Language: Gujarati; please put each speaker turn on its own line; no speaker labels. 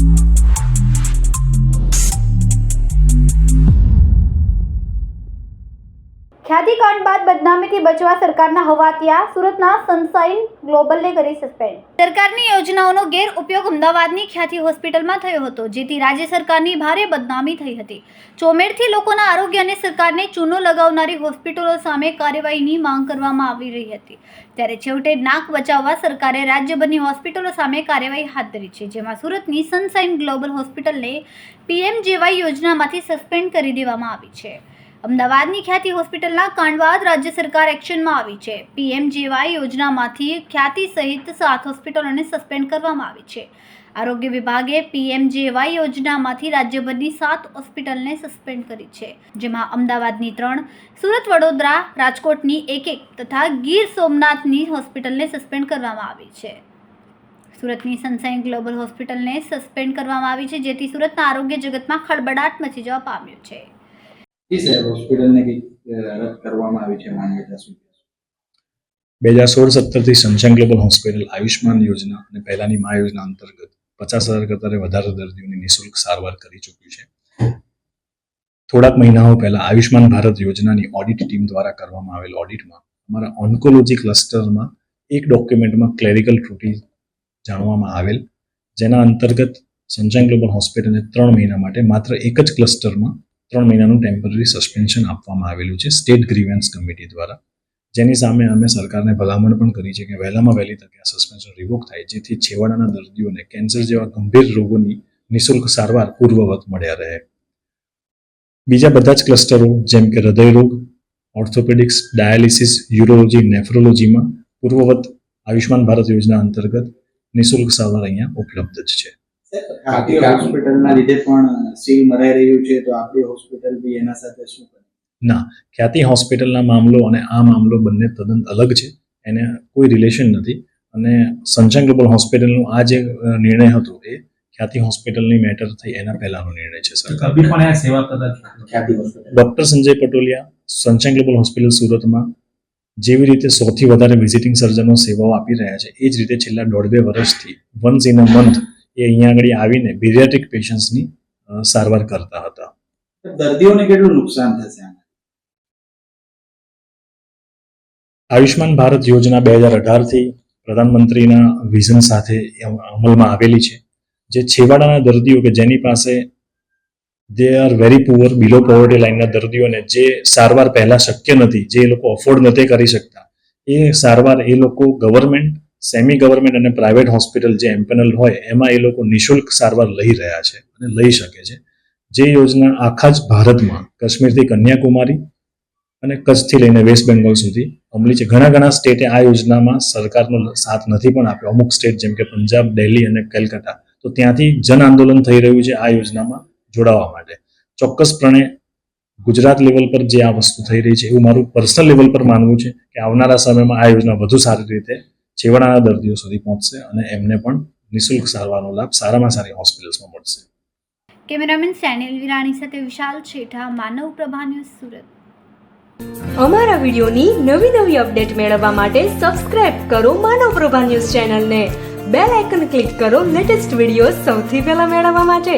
you ખ્યાતિકાંડ બાદ બદનામીથી બચવા સરકારના હવાતિયા સુરતના સનસાઇન ગ્લોબલને કરી સસ્પેન્ડ. સરકારની યોજનાઓનો ગેરઉપયોગ અમદાવાદની ખ્યાતિ હોસ્પિટલમાં થયો હતો, જેથી રાજ્ય સરકારની ભારે બદનામી થઈ હતી. ચોમેરથી લોકોના આરોગ્ય અને સરકારને ચૂનો લગાવનારી હોસ્પિટલો સામે કાર્યવાહીની માંગ કરવામાં આવી રહી હતી. ત્યારે છેવટે નાક બચાવવા સરકારે રાજ્યભરની હોસ્પિટલો સામે કાર્યવાહી હાથ ધરી છે, જેમાં સુરતની સનસાઇન ગ્લોબલ હોસ્પિટલને પીએમજેવાય યોજનામાંથી સસ્પેન્ડ કરી દેવામાં આવી છે. અમદાવાદની ખ્યાતિ હોસ્પિટલના કાંડ બાદ રાજ્ય સરકાર એક્શનમાં આવી છે. પીએમજેવાય યોજનામાંથી ખ્યાતિ સહિત સાત હોસ્પિટલોને સસ્પેન્ડ કરવામાં આવી છે. આરોગ્ય વિભાગે પીએમજેવાય યોજનામાંથી રાજ્યભરની સાત હોસ્પિટલને સસ્પેન્ડ કરી છે. જેમાં અમદાવાદની ત્રણ, સુરત, વડોદરા, રાજકોટની એક એક તથા ગીર સોમનાથની હોસ્પિટલને સસ્પેન્ડ કરવામાં આવી છે. સુરતની સનસાઇન ગ્લોબલ હોસ્પિટલને સસ્પેન્ડ કરવામાં આવી છે, જેથી સુરતના આરોગ્ય જગતમાં ખળબડાટ મચી જવા પામ્યો છે.
બે હજાર સોળ સત્તરથી સનશાઇન ગ્લોબલ હોસ્પિટલ આયુષ્માન યોજના અને પહેલાની મા યોજના અંતર્ગત પચાસ હજાર કરતાં વધારે દર્દીઓની નિઃશુલ્ક સારવાર કરી ચૂક્યું છે. થોડાક મહિનાઓ પહેલા આયુષ્માન ભારત યોજનાની ઓડિટ ટીમ દ્વારા કરવામાં આવેલ ઓડિટમાં અમારા ઓન્કોલોજી ક્લસ્ટરમાં એક ડોક્યુમેન્ટમાં ક્લેરિકલ ત્રુટી જાણવામાં આવેલ, જેના અંતર્ગત સનશાઇન ગ્લોબલ હોસ્પિટલને ત્રણ મહિના માટે માત્ર એક જ ક્લસ્ટરમાં ત્રણ મહિનાનું ટેમ્પરરી સસ્પેન્શન આપવામાં આવેલું છે સ્ટેટ ગ્રીવન્સ કમિટી દ્વારા. જેની સામે અમે સરકારને ભલામણ પણ કરી છે કે વહેલામાં વહેલી તકે આ સસ્પેન્શન રિવોક થાય, જેથી છેવાડાના દર્દીઓને કેન્સર જેવા ગંભીર રોગોની નિઃશુલ્ક સારવાર પૂર્વવત મળ્યા રહે. બીજા બધા જ ક્લસ્ટરો જેમ કે હૃદયરોગ ઓર્થોપેડિક્સ ડાયાલિસિસ યુરોલોજી નેફ્રોલોજીમાં પૂર્વવત આયુષ્માન ભારત યોજના અંતર્ગત નિઃશુલ્ક સારવાર અહીંયા ઉપલબ્ધ જ છે.
હોસ્પિટલના લીધે પણ સીલ મરાઈ રહ્યું છે તો આપણી હોસ્પિટલ બી એના સાથે શું કરે?
ના ખ્યાતિ હોસ્પિટલના મામલો અને આ મામલો બંને તદ્દન અલગ છે એને કોઈ રિલેશન નથી. અને સનશાઇન ગ્લોબલ હોસ્પિટલનો આ જે નિર્ણય હતો એ ખ્યાતિ હોસ્પિટલની મેટર થઈ એના પહેલાનો નિર્ણય છે સરકાર
પણ આ સેવા
Khyati hospital.
Doctor Sanjay Patolia sunshine global hospital સુરતમાં જેવી રીતે સૌથી વધારે વિઝિટિંગ સર્જનો સેવાઓ આપી રહ્યા છે એ જ રીતે છેલ્લા દોઢ બે વર્ષથી વન્સ ઇન અ મંથ એ અહીંયા આગળ આવીને બિરિયાટ્રિક પેશન્ટ્સની સારવાર કરતા હતા.
દર્દીઓને કેટલું નુકસાન થશે
આયુષ્માન ભારત યોજના બે હજાર અઢારથી પ્રધાનમંત્રીના વિઝન સાથે અમલમાં આવેલી છે. જે છેવાડાના દર્દીઓ કે જેની પાસે they are very poor below poverty લાઇનના દર્દીઓને જે સારવાર પહેલા શક્ય નથી જે એ લોકો અફોર્ડ નથી કરી શકતા એ સારવાર એ લોકો ગવર્મેન્ટ સેમી ગવર્મેન્ટ અને પ્રાઇવેટ હોસ્પિટલ જે એમ્પેનલ હોય, એમાં એ લોકો નિઃશુલ્ક સારવાર લઈ રહ્યા છે અને લઈ શકે છે. જે યોજના આખા જ ભારતમાં કાશ્મીરથી કન્યાકુમારી અને કચ્છથી લઈને વેસ્ટ બેંગોલ સુધી અમલી છે. ઘણા ઘણા સ્ટેટે આ યોજનામાં સરકારનો સાથ નથી પણ આપ્યો. અમુક સ્ટેટ જેમ કે પંજાબ દિલ્હી અને કલકત્તા. તો ત્યાંથી જન આંદોલન થઈ રહ્યું છે આ યોજનામાં જોડાવા માટે. ચોક્કસપણે ગુજરાત લેવલ પર જે આ વસ્તુ થઈ રહી છે એવું મારું પર્સનલ લેવલ પર માનવું છે કે આવનારા સમયમાં આ યોજના વધુ સારી રીતે છેવાડાના દર્દીઓ સુધી પહોંચશે અને એમને પણ નિઃશુલ્ક સારવારનો લાભ સારામાં સારી હોસ્પિટલ્સમાં મળશે.
કેમેરામેન સેનિલ વિરાણી સાથે વિશાલ છેઠા માનવ પ્રભા ન્યૂઝ સુરત.
અમારા વિડીયોની નવી નવી અપડેટ મેળવવા માટે સબસ્ક્રાઇબ કરો માનવ પ્રભા ન્યૂઝ ચેનલને. બેલ આઇકન ક્લિક કરો લેટેસ્ટ વીડિયો સૌથી પહેલા મેળવવા માટે.